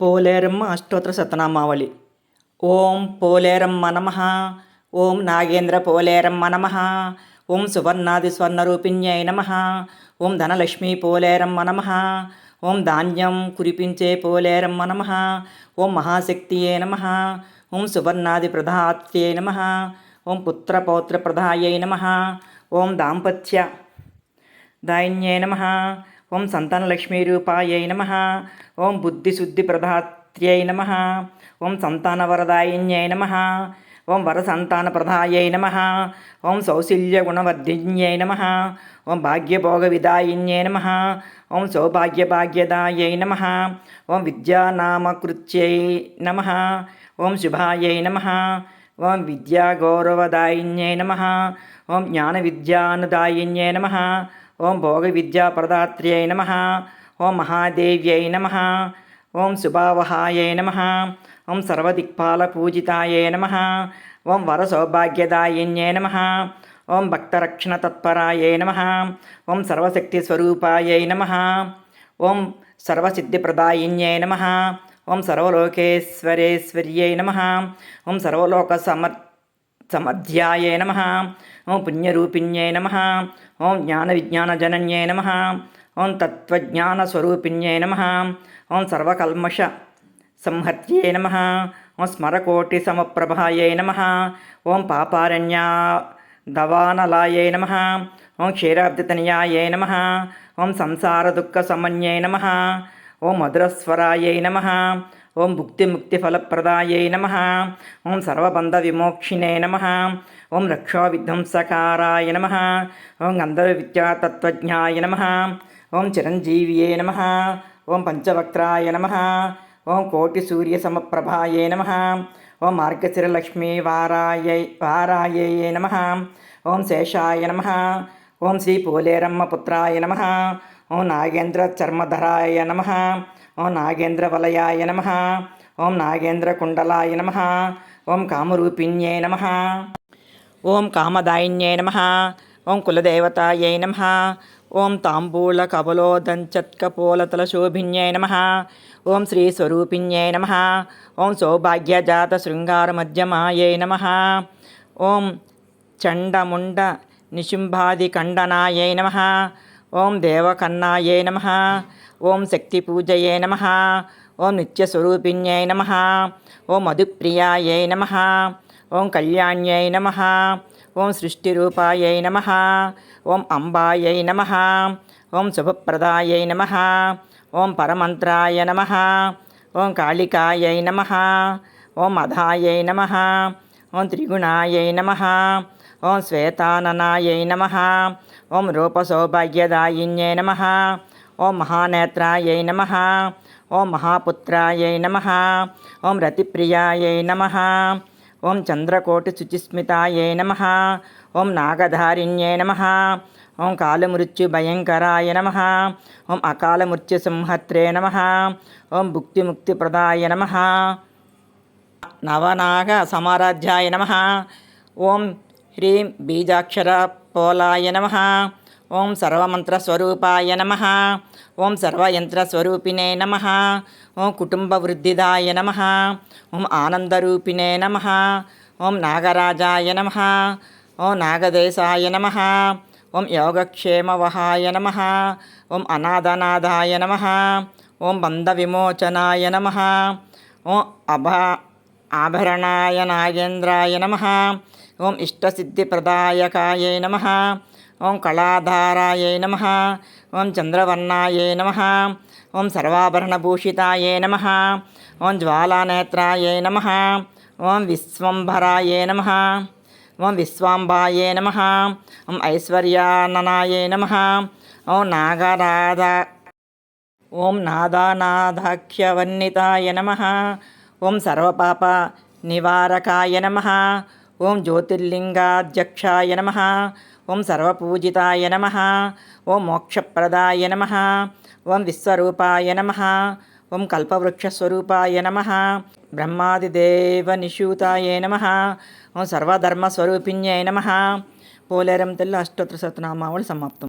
పోలేరమ్మ అష్టోత్తర శతనామావళి ఓం పోలేరమ్మ నమ. ఓం నాగేంద్ర పోలేరమ్మ నమ. ఓం సువర్ణాది స్వర్ణరూపిణ్యై నమ. ఓం ధనలక్ష్మీ పోలేరమ్మ నమ. ఓం ధాన్యం కురిపించే పోలేరమ్మ నమ. ఓం మహాశక్తియే నమ. ఓం సువర్ణాది ప్రధాత్యై నమ. ఓం పుత్రపౌత్ర ప్రదాయై నమ. ఓం దాంపత్య దాయిన్యై నమ. ఓం సంతానలక్ష్మీ రూపాయై నమ ఓం బుద్ధిశుద్ధి బుద్ధిశుద్ధిప్రదాత్ర్యై నమ ఓం సంతానవరదాయిన్యై నమ ఓం వరసంతానప్రదాయై నమ ఓం సౌశల్య గుణవర్ధిన్యై నమ ఓం భాగ్యభోగ విదాయిన్యై నమ ఓం సౌభాగ్య భాగ్యదాయై నమ ఓం విద్యానామకృత్యై నమ ఓం శుభాయై నమ ఓం విద్యాగౌరవదాయిన్యై నమ ఓం జ్ఞాన విద్యానుదాయిన్యై నమ ఓం భోగ భోగవిద్యాప్రదాత్ర్యై నమ. ఓం మహాదేవ్యై నమ. ఓం శుభావహాయై నమ. ఓం సర్వదిక్పాలపూజితాయై నమ. ఓం వరసౌభాగ్యదాయిన్యై నమ. ఓం భక్తరక్షణతత్పరాయై నమ. ఓం సర్వశక్తిస్వరూపాయై నమ. ఓం సర్వసిద్ధిప్రదాయిన్యై నమ. ఓం సర్వలోకేశ్వరేశ్వర్యై నమ. ఓం సర్వలోక సమర్ సమధ్యాయే నమ. ఓం పుణ్యరూపిణ్యే నమ. ఓం జ్ఞాన జ్ఞానవిజ్ఞానజనన్యై నమ. ఓం తత్వజ్ఞానస్వరూపిణ్యై నమ. ఓం సర్వకల్మష సంహత్యే నమ. ఓం స్మరకోటి సమప్రభాయే నమ. ఓం పాపారణ్యా దవానలాయే నమ. ఓం క్షీరాబ్దితనయాయే నమ. ఓం సంసార దుఃఖ సమన్యే నమ. ఓం మధురస్వరాయై నమ. ఓం భుక్తిముక్తిఫలప్రదాయై నమ ఓం సర్వబంధ సర్వబంధవిమోక్షిణే నమ ఓం రక్షోవిధ్వంసకారాయ నమ ఓం అందరు విద్యాతత్వజ్ఞాయ నమ ఓం చిరంజీవియే నమ ఓం పంచవక్త్రాయ నమ ఓం కోటి సూర్య సమప్రభాయే నమ ఓం మార్గశిరలక్ష్మీ వారాయై వారాయే నమ ఓం శేషాయ నమ ఓం శ్రీ పోలేరమ్మ పుత్రాయ నమ ఓం నాగేంద్ర చర్మధరాయ నమ ఓం నాగేంద్ర వలయాయ నమ. ఓం నాగేంద్ర కుండలాయ నమ. ఓం కామరూపిణ్యే నమ. ఓం కామదాయిన్యే నమ. ఓం కులదేవతాయై నమ. ఓం తాంబూల కబలోదంచత్కపోలతల శోభిన్యై నమ. ఓం శ్రీ స్వరూపిణ్యై నమ. ఓం సౌభాగ్యజాత శృంగార శృంగారమధ్యమాయై నమ. ఓం చండముండ నిశుంభాది నిశుంభాదిఖండనాయై నమ. ఓం దేవకన్నాయే నమ ఓం శక్తి పూజయే నమ ఓం నిత్యస్వరూపిణ్యై నమ ఓం మధుప్రియాయై నమ ఓం కళ్యాణ్యై నమ ఓం సృష్టిరూపాయై నమ ఓం అంబాయై నమ ఓం శుభప్రదాయై నమ ఓం పరమంత్రాయ నమ ఓం కాళికాయై నమ ఓం అధాయై నమ ఓం త్రిగుణాయై నమ ఓం శ్వేతాననాయై నమ ఓం రూపసౌభాగ్యదాయిన్యై నమ ఓం మహానేత్రాయై నమ ఓం మహాపుత్రాయై నమ ఓం రతిప్రియాయై నమ ఓం చంద్రకోటి శుచిస్మితాయై నమ ఓం నాగధారిణ్యై నమ ఓం కాలమృత్యుభయంకరాయ నమ ఓం అకాలమృత్యుసింహత్రే నమ ఓం భుక్తిముక్తిప్రదాయ నమ నవనాగ సమారాధ్యాయ నమ ఓం హ్రీం బీజాక్షర పోలాయ నమ ఓం సర్వమంత్రస్వరూపాయ నమ ఓం సర్వయంత్రస్వరూపిణే నమ ఓం కుటుంబవృద్ధిదాయ నమ ఓం ఆనందరూపిణే నమ ఓం నాగరాజాయ నమ ఓం నాగదేశాయ నమ ఓం యోగక్షేమవహాయ నమ ఓం అనాథనాథాయ నమ ఓం బంధవిమోచనాయ నమ ఓం అభ ఆభరణాయ నాగేంద్రాయ నమ ఓం ఇష్టసిద్ధిప్రదాయకాయే నమ. ఓం కళాధారాయై నమ. ఓం చంద్రవర్ణాయే నమ. ఓం సర్వాభరణభూషితాయే నమ. ఓం జ్వాలానేత్రాయే నమ. ఓం విశ్వంభరాయే నమ. ఓం విశ్వాంబాయే నమ. ఓం ఐశ్వర్యాననాయే నమ. ఓం నాగరాధ ఓం నాదానాథాఖ్యవన్నితాయ నమ. ఓం సర్వపాప నివారకాయ నమ. ఓం జ్యోతిర్లింగాధ్యక్షాయ నమ ఓం సర్వపూజితాయ నమ ఓం మోక్షప్రదాయ నమ ఓం విశ్వరూపాయ నమ ఓం కల్పవృక్షస్వరూపాయ నమ బ్రహ్మాదిదేవనిషూతాయ నమ ఓం సర్వధర్మస్వరూపిణ్యై నమ. పోలేరం తెల్ల అష్టోత్తర శతనామావళి సమాప్తం.